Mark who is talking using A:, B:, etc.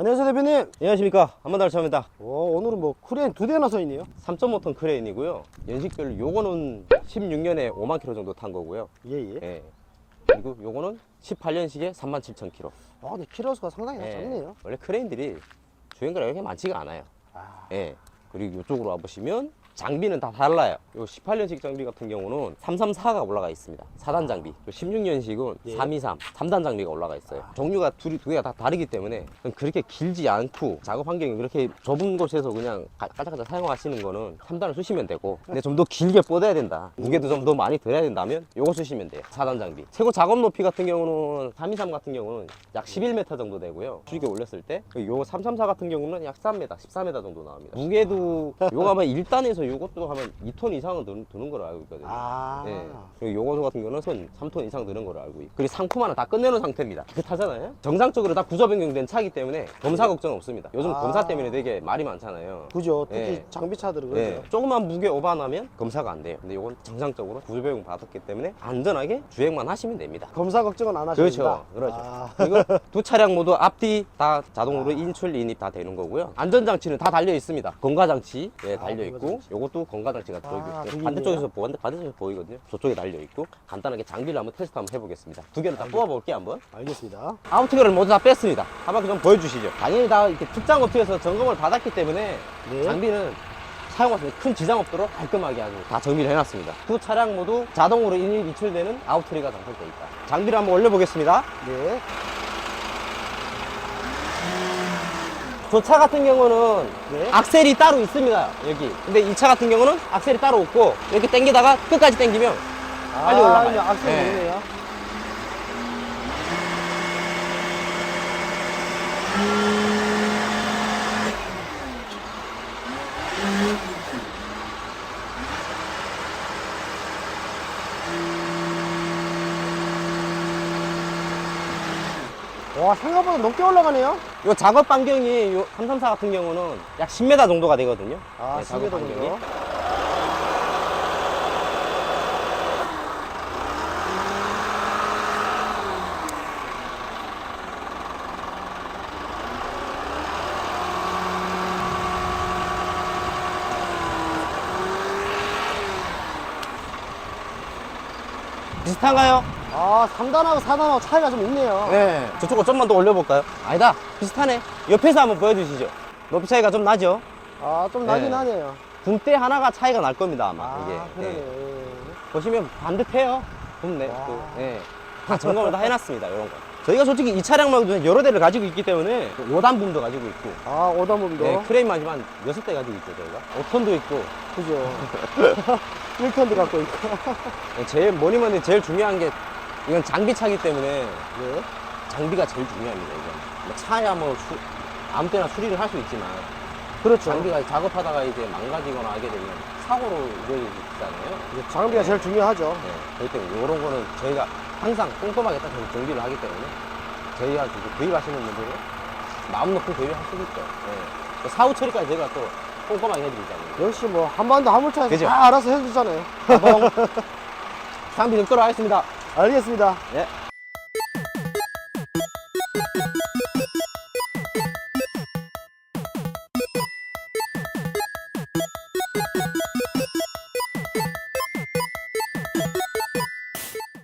A: 안녕하세요 대표님.
B: 안녕하십니까 한번더 처음입니다
A: 오, 오늘은 뭐 크레인 두 대나 서 있네요.
B: 3.5톤 크레인이고요 연식별 요거는 16년에 5만 킬로 정도 탄 거고요
A: 예 예.
B: 예. 그리고 요거는 18년식에 3만 7천 킬로
A: 아 근데 키로수가 상당히
B: 예.
A: 작네요.
B: 원래 크레인들이 주행거리가 이렇게 많지가 않아요
A: 아,
B: 예. 그리고 이쪽으로 와보시면 장비는 다 달라요. 요 18년식 장비 같은 경우는 334가 올라가 있습니다. 4단 장비. 16년식은
A: 예.
B: 323, 3단 장비가 올라가 있어요. 종류가 둘이 두 개가 다 다르기 때문에 그렇게 길지 않고 작업 환경이 그렇게 좁은 곳에서 그냥 가- 까짝까짝 사용하시는 거는 3단을 쓰시면 되고 근데 좀 더 길게 뻗어야 된다. 무게도 좀 더 많이 들어야 된다면 요거 쓰시면 돼요. 4단 장비. 최고 작업 높이 같은 경우는 323 같은 경우는 약 11m 정도 되고요. 줄게 올렸을 때 요거 334 같은 경우는 약 3m, 14m 정도 나옵니다. 무게도 요거 아마 1단에서 요것도 하면 2톤 이상은 드는, 드는 걸로 알고 있거든요.
A: 아.
B: 예. 그리고 요거 같은 경우는 손 3톤 이상 드는 걸로 알고 있고. 그리고 상품 하나 다 끝내놓은 상태입니다. 그 타잖아요. 정상적으로 다 구조 변경된 차기 때문에 검사 걱정 없습니다. 요즘
A: 아.
B: 검사 때문에 되게 말이 많잖아요.
A: 그죠. 특히
B: 예.
A: 장비차들은
B: 예,
A: 그렇죠.
B: 조금만 무게 오바나면 검사가 안 돼요. 근데 이건 정상적으로 구조 변경 받았기 때문에 안전하게 주행만 하시면 됩니다.
A: 검사 걱정은 안 하셔도
B: 그렇죠. 그렇죠.
A: 아,
B: 그리고 두 차량 모두 앞뒤 다 자동으로 인출 인입 다 되는 거고요. 안전장치는 다 달려 있습니다. 건가장치 예, 달려 있고. 요것도 건가장치가 들어
A: 아, 저기
B: 반대쪽에서. 보 반대쪽에서 보이거든요. 저쪽에 달려 있고 간단하게 장비를 한번 테스트 한번 해보겠습니다. 두 개를 다 뽑아 볼게 요 한번.
A: 알겠습니다.
B: 아웃티거를 모두 다 뺐습니다. 한 바퀴 좀 보여주시죠. 당연히 다 이렇게 특장 업체에서 점검을 받았기 때문에
A: 네.
B: 장비는 사용하시면 큰 지장 없도록 깔끔하게 아주 다 정비를 해놨습니다. 두 차량 모두 자동으로 인입 이출되는 아웃트리가 장착되어 있다. 장비를 한번 올려보겠습니다.
A: 네.
B: 저 차 같은 경우는
A: 네.
B: 악셀이 따로 있습니다. 여기. 근데 이 차 같은 경우는 악셀이 따로 없고 이렇게 당기다가 끝까지 당기면 빨리
A: 아,
B: 올라가요.
A: 악셀
B: 네.
A: 되네요. 와 생각보다 높게 올라가네요.
B: 이 작업 반경이 요 334 같은 경우는 약 10m 정도가 되거든요.
A: 아,
B: 네, 작업
A: 10m 정도.
B: 비슷한가요?
A: 아 3단하고 4단하고 차이가 좀 있네요.
B: 네. 저쪽을 좀만 더 올려볼까요? 아니다. 비슷하네. 옆에서 한번 보여주시죠. 높이 차이가 좀 나죠?
A: 아 좀 나긴
B: 네.
A: 하네요.
B: 붐대 하나가 차이가 날 겁니다, 아마.
A: 아
B: 이게.
A: 그러네.
B: 네. 보시면 반듯해요. 붐네.
A: 와.
B: 또. 네. 다 점검을 다 해놨습니다, 이런 거. 저희가 솔직히 이 차량만 여러 대를 가지고 있기 때문에 5단 붐도 가지고 있고.
A: 아 오다몸도
B: 네, 크레인만 한 6대 가지고 있죠, 저희가. 5톤도 있고.
A: 그죠. 1톤도 갖고 있고.
B: 네, 제일, 뭐니 뭐니 제일 중요한 게 이건 장비 차기 때문에
A: 네.
B: 장비가 제일 중요합니다, 이건. 뭐 차야 뭐 수- 아무 때나 수리를 할 수 있지만
A: 그렇죠.
B: 장비가 작업하다가 이제 망가지거나 하게 되면 사고로 이어지잖아요.
A: 이제 장비가 제일 중요하죠.
B: 네, 그렇기 때문에 이런 거는 저희가 항상 꼼꼼하게 딱 정- 정비를 하기 때문에 저희가 이제 구입하시는 분들은 마음 놓고 구입할 수도 있죠. 네. 또 사후 처리까지 저희가 또 꼼꼼하게 해드리잖아요.
A: 역시 뭐 한반도 화물차에서
B: 그죠?
A: 다 알아서 해주잖아요.
B: 장비 넣도록 하겠습니다.
A: 알겠습니다.
B: 네.